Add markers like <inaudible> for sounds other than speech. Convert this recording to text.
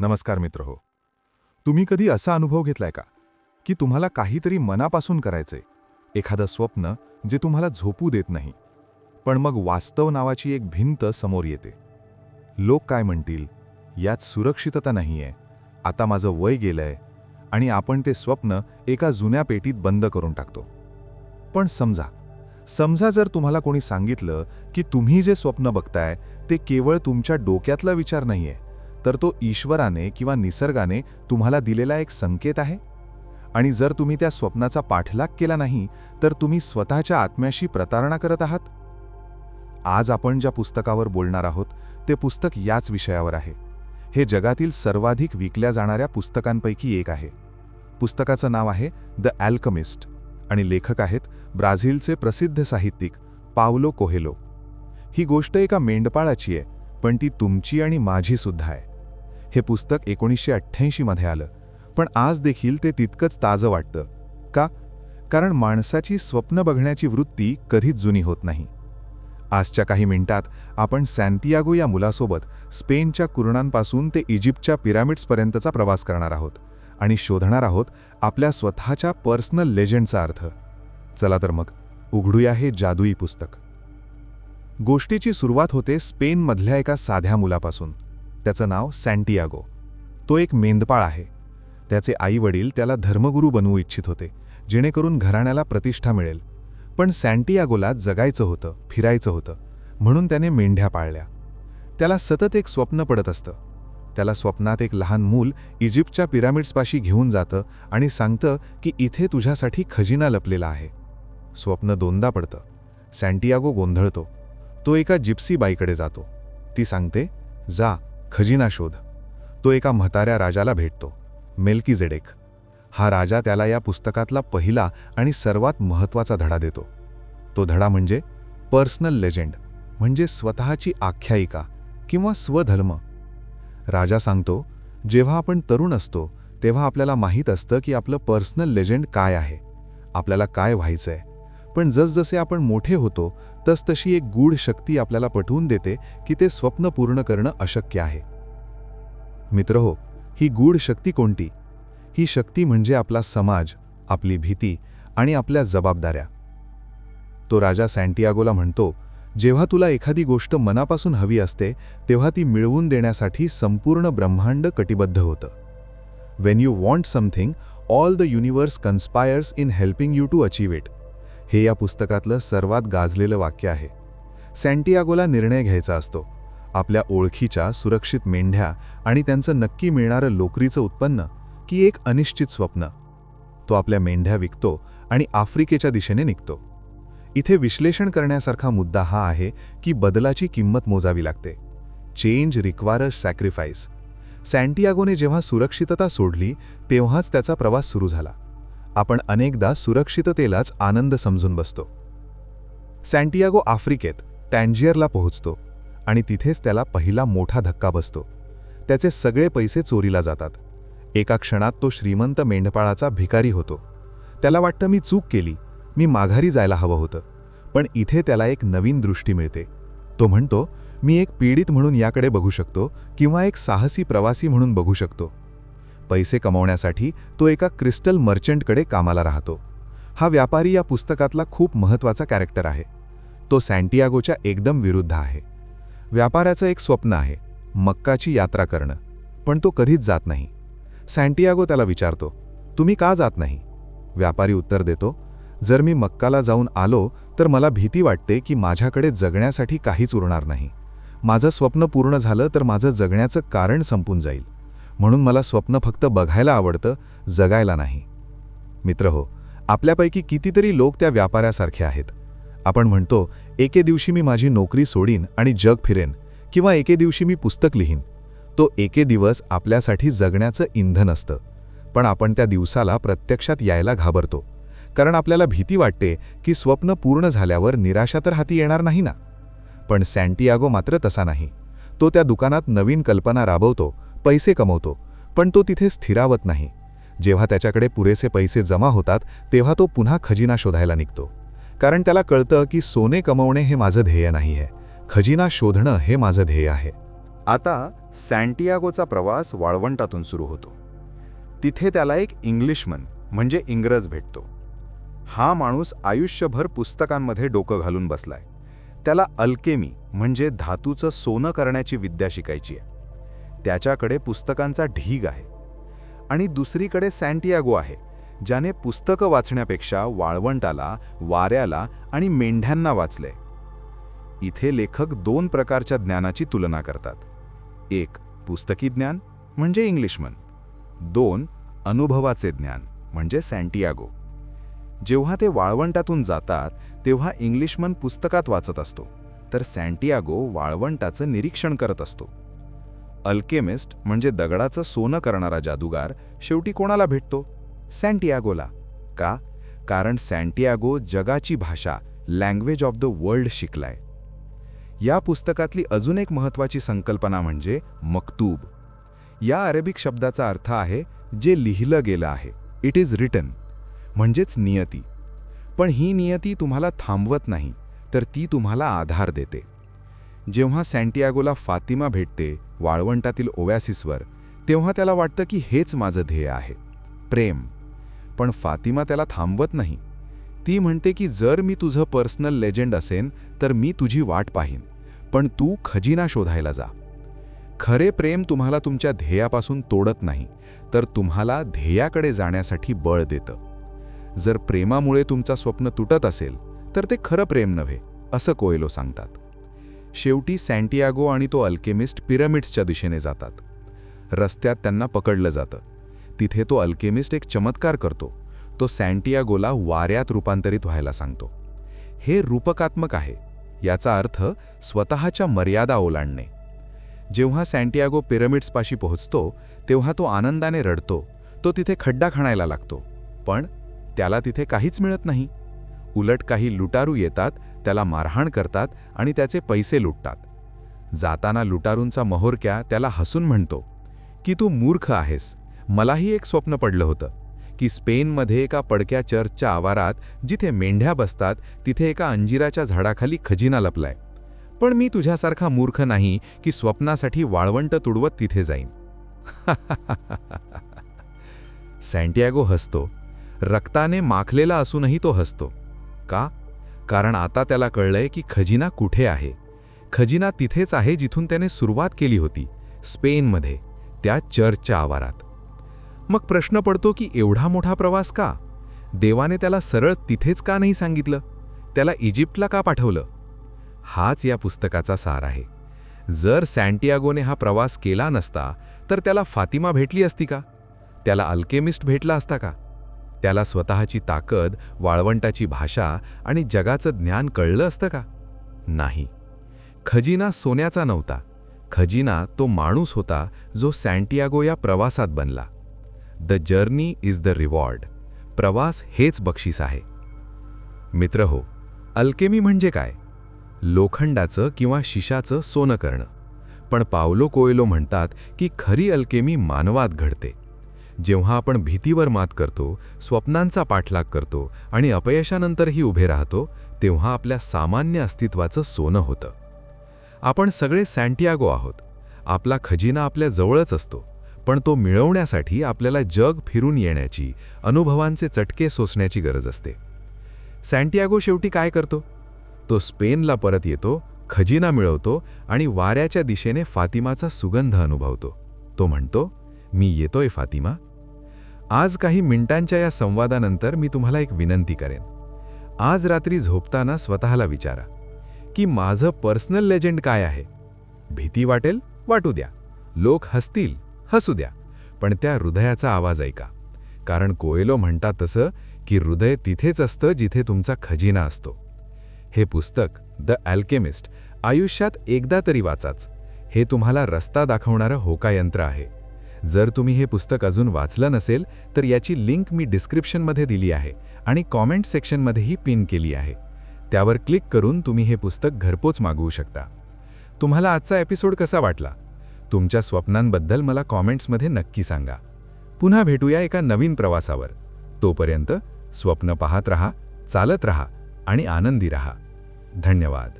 नमस्कार मित्र हो. तुम्ही कधी असा अनुभव घेतलाय का? की तुम्हाला काहीतरी मनापासून करायचंय. एखादं स्वप्न जे तुम्हाला झोपू देत नाही. पण मग वास्तव नावाची एक भिंत समोर येते. लोक काय म्हणतील? यात सुरक्षितता नाहीये. आता माझं वय गेलंय. आणि आपण ते स्वप्न एका जुन्या पेटीत बंद करून टाकतो. पण समजा. समजा जर तुम्हाला कोणी सांगितलं की तुम्ही जे स्वप्न बघताय ते केवळ तुमच्या डोक्यातला विचार नाहीये. तर तो ईश्वराने किंवा निसर्गाने तुम्हाला दिलेला एक संकेत आहे? आणि जर तुम्ही त्या स्वप्नाचा पाठलाग केला नाही तर तुम्ही स्वतःच्या आत्म्याशी प्रतारणा करत आहात? आज आपण ज्या पुस्तकावर बोलणार आहोत ते पुस्तक याच विषयावर आहे. हे जगातील सर्वाधिक विकल्या जाणाऱ्या पुस्तकांपैकी एक आहे. पुस्तकाचं नाव आहे द अल्कमिस्ट आणि लेखक आहेत ब्राझीलचे प्रसिद्ध साहित्यिक पावलो कोहेलो. ही गोष्ट एका मेंढपाळाची आहे पण ती तुमची आणि माझी सुद्धा आहे. हे पुस्तक एकोणीसशे अठ्ठ्याऐंशीमध्ये आलं. पण आज देखील ते तितकंच ताजं वाटतं. का? कारण माणसाची स्वप्न बघण्याची वृत्ती कधीच जुनी होत नाही. आजच्या काही मिनिटात आपण सॅन्टियागो या मुलासोबत स्पेनच्या कुरणांपासून ते इजिप्तच्या पिरामिड्सपर्यंतचा प्रवास करणार आहोत आणि शोधणार आहोत आपल्या स्वतःच्या पर्सनल लेजेंडचा अर्थ. चला तर मग उघडूया हे जादुई पुस्तक. गोष्टीची सुरुवात होते स्पेनमधल्या एका साध्या मुलापासून. त्याचं नाव सॅन्टियागो. तो एक मेंदपाळ आहे. त्याचे आईवडील त्याला धर्मगुरू बनवू इच्छित होते जेणेकरून घराण्याला प्रतिष्ठा मिळेल. पण सॅन्टियागोला जगायचं होतं फिरायचं होतं म्हणून त्याने मेंढ्या पाळल्या. त्याला सतत एक स्वप्न पडत असतं. त्याला स्वप्नात एक लहान मूल इजिप्तच्या पिरामिड्सपाशी घेऊन जातं आणि सांगतं की इथे तुझ्यासाठी खजिना लपलेला आहे. स्वप्न दोनदा पडतं. सॅन्टियागो गोंधळतो. तो एका जिप्सी बाईकडे जातो. ती सांगते जा खजिना शोध. तो एका म्हाताऱ्या राजाला भेटतो मेल्की जेडेक हा राजा त्याला या पुस्तकातला पहिला आणि सर्वात महत्त्वाचा धडा देतो. तो धडा म्हणजे पर्सनल लेजेंड म्हणजे स्वतःची आख्यायिका किंवा स्वधर्म. राजा सांगतो जेव्हा आपण तरुण असतो तेव्हा आपल्याला माहीत असतं की आपलं पर्सनल लेजेंड काय आहे आपल्याला काय व्हायचंय. पण जसजसे आपण मोठे होतो तसतशी एक गूढ शक्ती आपल्याला पटवून देते की ते स्वप्न पूर्ण करणं अशक्य आहे. मित्र हो ही गूढ शक्ती कोणती? ही शक्ती म्हणजे आपला समाज आपली भीती आणि आपल्या जबाबदाऱ्या. तो राजा सँटियागोला म्हणतो जेव्हा तुला एखादी गोष्ट मनापासून हवी असते तेव्हा ती मिळवून देण्यासाठी संपूर्ण ब्रह्मांड कटिबद्ध होतं. When you want something all the universe conspires in helping you to achieve it हे या पुस्तकातलं सर्वात गाजलेलं वाक्य आहे. सँटियागोला निर्णय घ्यायचा असतो. आपल्या ओळखीच्या सुरक्षित मेंढ्या आणि त्यांचं नक्की मिळणारं लोकरीचं उत्पन्न की एक अनिश्चित स्वप्न. तो आपल्या मेंढ्या विकतो आणि आफ्रिकेच्या दिशेने निघतो. इथे विश्लेषण करण्यासारखा मुद्दा हा आहे की बदलाची किंमत मोजावी लागते. Change requires sacrifice. सँटियागोने जेव्हा सुरक्षितता सोडली तेव्हाच त्याचा प्रवास सुरू झाला. आपण अनेकदा सुरक्षिततेलाच आनंद समजून बसतो. सँटियागो आफ्रिकेत टँजियरला पोहोचतो आणि तिथेच त्याला पहिला मोठा धक्का बसतो. त्याचे सगळे पैसे चोरीला जातात. एका क्षणात तो श्रीमंत मेंढपाळाचा भिकारी होतो. त्याला वाटतं मी चूक केली. मी माघारी जायला हवं होतं. पण इथे त्याला एक नवीन दृष्टी मिळते. तो म्हणतो मी एक पीडित म्हणून याकडे बघू शकतो किंवा एक साहसी प्रवासी म्हणून बघू शकतो. पैसे कमवण्यासाठी तो एका क्रिस्टल मर्चंटकडे कामाला राहतो. हा व्यापारी या पुस्तकातला खूप महत्त्वाचा कॅरेक्टर आहे. तो सँटियागोच्या एकदम विरुद्ध आहे. व्यापाऱ्याचं एक स्वप्न आहे मक्काची यात्रा करणं. पण तो कधीच जात नाही. सँटियागो त्याला विचारतो तुम्ही का जात नाही? व्यापारी उत्तर देतो जर मी मक्काला जाऊन आलो तर मला भीती वाटते की माझ्याकडे जगण्यासाठी काहीच उरणार नाही. माझं स्वप्न पूर्ण झालं तर माझं जगण्याचं कारण संपून जाईल. म्हणून मला स्वप्न फक्त बघायला आवडतं जगायला नाही. मित्र हो आपल्यापैकी कितीतरी लोक त्या व्यापाऱ्यासारखे आहेत. आपण म्हणतो एके दिवशी मी माझी नोकरी सोडीन आणि जग फिरेन किंवा एके दिवशी मी पुस्तक लिहीन. तो एके दिवस आपल्यासाठी जगण्याचं इंधन असतं. पण आपण त्या दिवसाला प्रत्यक्षात यायला घाबरतो. कारण आपल्याला भीती वाटते की स्वप्न पूर्ण झाल्यावर निराशा तर हाती येणार नाही ना? पण सँटियागो मात्र तसा नाही. तो त्या दुकानात नवीन कल्पना राबवतो पैसे कमवतो पण तो तिथे स्थिरावत नाही. जेव्हा त्याच्याकडे पुरेसे पैसे जमा होतात तेव्हा तो पुन्हा खजिना शोधायला निघतो. कारण त्याला कळतं की सोने कमवणे हे माझं ध्येय नाही आहे खजिना शोधणं हे माझं ध्येय आहे. आता सँटियागोचा प्रवास वाळवंटातून सुरू होतो. तिथे त्याला एक इंग्लिशमन म्हणजे इंग्रज भेटतो. हा माणूस आयुष्यभर पुस्तकांमध्ये डोकं घालून बसलाय. त्याला अल्केमी म्हणजे धातूचं सोनं करण्याची विद्या शिकायची आहे. त्याच्याकडे पुस्तकांचा ढीग आहे. आणि दुसरीकडे सँटियागो आहे ज्याने पुस्तकं वाचण्यापेक्षा वाळवंटाला वाऱ्याला आणि मेंढ्यांना वाचले. इथे लेखक दोन प्रकारच्या ज्ञानाची तुलना करतात. एक पुस्तकी ज्ञान म्हणजे इंग्लिशमन. दोन अनुभवाचे ज्ञान म्हणजे सँटियागो जेव्हा ते वाळवंटातून जातात तेव्हा इंग्लिशमन पुस्तकात वाचत असतो. तर सँटियागो वाळवंटाचं निरीक्षण करत असतो. अल्केमिस्ट म्हणजे दगडाचं सोनं करणारा जादूगार शेवटी कोणाला भेटतो? सँटियागोला का? कारण सँटियागो जगाची भाषा लँग्वेज ऑफ द वर्ल्ड शिकलाय. या पुस्तकातली अजून एक महत्त्वाची संकल्पना म्हणजे मक्तूब. या अरेबिक शब्दाचा अर्थ आहे जे लिहिलं गेलं आहे. इट इज रिटन म्हणजेच नियती. पण ही नियती तुम्हाला थांबवत नाही तर ती तुम्हाला आधार देते. जेव्हा सँटियागोला फातिमा भेटते वाळवंटातील ओव्यासिसवर तेव्हा त्याला वाटतं की हेच माझं ध्येय आहे. प्रेम. पण फातिमा त्याला थांबवत नाही. ती म्हणते की जर मी तुझं पर्सनल लेजेंड असेन तर मी तुझी वाट पाहीन. पण तू खजिना शोधायला जा. खरे प्रेम तुम्हाला तुमच्या ध्येयापासून तोडत नाही तर तुम्हाला ध्येयाकडे जाण्यासाठी बळ देतं. जर प्रेमामुळे तुमचा स्वप्न तुटत असेल तर ते खरं प्रेम नव्हे असं कोयलो सांगतात. शेवटी सँटियागो आणि तो अल्केमिस्ट पिरमिड्सच्या दिशेने जातात. रस्त्यात त्यांना पकडलं जातं. तिथे तो अल्केमिस्ट एक चमत्कार करतो. तो सँटियागोला वाऱ्यात रूपांतरित व्हायला सांगतो. हे रूपकात्मक आहे. याचा अर्थ स्वतःच्या मर्यादा ओलांडणे. जेव्हा सँटियागो पिरमिड्सपाशी पोहोचतो तेव्हा तो आनंदाने रडतो. तो तिथे खड्डा खणायला लागतो. पण त्याला तिथे काहीच मिळत नाही. उलट काही लुटारू येतात त्याला मारहाण करतात आणि त्याचे पैसे लुटतात. जाताना लुटारूंचा महोरक्या त्याला हसून म्हणतो की तू मूर्ख आहेस. मलाही एक स्वप्न पडलं होतं की स्पेनमध्ये एका पडक्या चर्चच्या आवारात जिथे मेंढ्या बसतात तिथे एका अंजिराच्या झाडाखाली खजिना लपलाय. पण मी तुझ्यासारखा मूर्ख नाही की स्वप्नासाठी वाळवंट तुडवत तिथे जाईन. <laughs> सँटियागो हसतो. रक्ताने माखलेला असूनही तो हसतो. का? कारण आता त्याला कळलंय की खजिना कुठे आहे. खजिना तिथेच आहे जिथून त्याने सुरुवात केली होती स्पेनमध्ये त्या चर्चच्या आवारात. मग प्रश्न पडतो की एवढा मोठा प्रवास का? देवाने त्याला सरळ तिथेच का नाही सांगितलं? त्याला इजिप्तला का पाठवलं? हाच या पुस्तकाचा सार आहे. जर सँटियागोने हा प्रवास केला नसता तर त्याला फातिमा भेटली असती का? त्याला अल्केमिस्ट भेटला असता का? त्याला स्वतःची ताकद वाळवंटाची भाषा आणि जगाचं ज्ञान कळलं असतं का? नाही. खजिना सोन्याचा नव्हता. खजिना तो माणूस होता जो सँटियागो या प्रवासात बनला. The journey is the reward. प्रवास हेच बक्षीस आहे. मित्र हो अल्केमी म्हणजे काय? लोखंडाचं किंवा शिशाचं सोनं करणं. पण पावलो कोयलो म्हणतात की खरी अल्केमी मानवात घडते. जेव्हा आपण भीतीवर मात करतो स्वप्नांचा पाठलाग करतो आणि अपयशानंतरही उभे राहतो तेव्हा आपल्या सामान्य अस्तित्वाचं सोनं होतं. आपण सगळे सँटियागो आहोत. आपला खजिना आपल्या जवळच असतो पण तो मिळवण्यासाठी आपल्याला जग फिरून येण्याची अनुभवांचे चटके सोसण्याची गरज असते. सँटियागो शेवटी काय करतो? तो स्पेनला परत येतो खजिना मिळवतो आणि वाऱ्याच्या दिशेने फातिमाचा सुगंध अनुभवतो. तो म्हणतो मी येतोय फातिमा. आज काही मिनिटांच्या या संवादानंतर मी तुम्हाला एक विनंती करेन. आज रात्री झोपताना स्वतःला विचारा की माझं पर्सनल लेजंड काय आहे? भीती वाटेल वाटू द्या. लोक हसतील हसू द्या. पण त्या हृदयाचा आवाज ऐका. कारण कोयलो म्हणतात तसं की हृदय तिथेच असतं जिथे तुमचा खजिना असतो. हे पुस्तक द अल्केमिस्ट आयुष्यात एकदा तरी वाचाच. हे तुम्हाला रस्ता दाखवणारं होकायंत्र आहे. जर तुम्ही हे पुस्तक अजून वाचलं नसेल तर याची लिंक मी डिस्क्रिप्शनमध्ये दिली आहे आणि कॉमेंट सेक्शनमध्येही पिन केली आहे. त्यावर क्लिक करून तुम्ही हे पुस्तक घरपोच मागवू शकता. तुम्हाला आजचा एपिसोड कसा वाटला? तुमच्या स्वप्नांबद्दल मला कॉमेंट्समध्ये नक्की सांगा. पुन्हा भेटूया एका नवीन प्रवासावर. तोपर्यंत स्वप्न पाहत रहा चालत रहा आणि आनंदी रहा. धन्यवाद.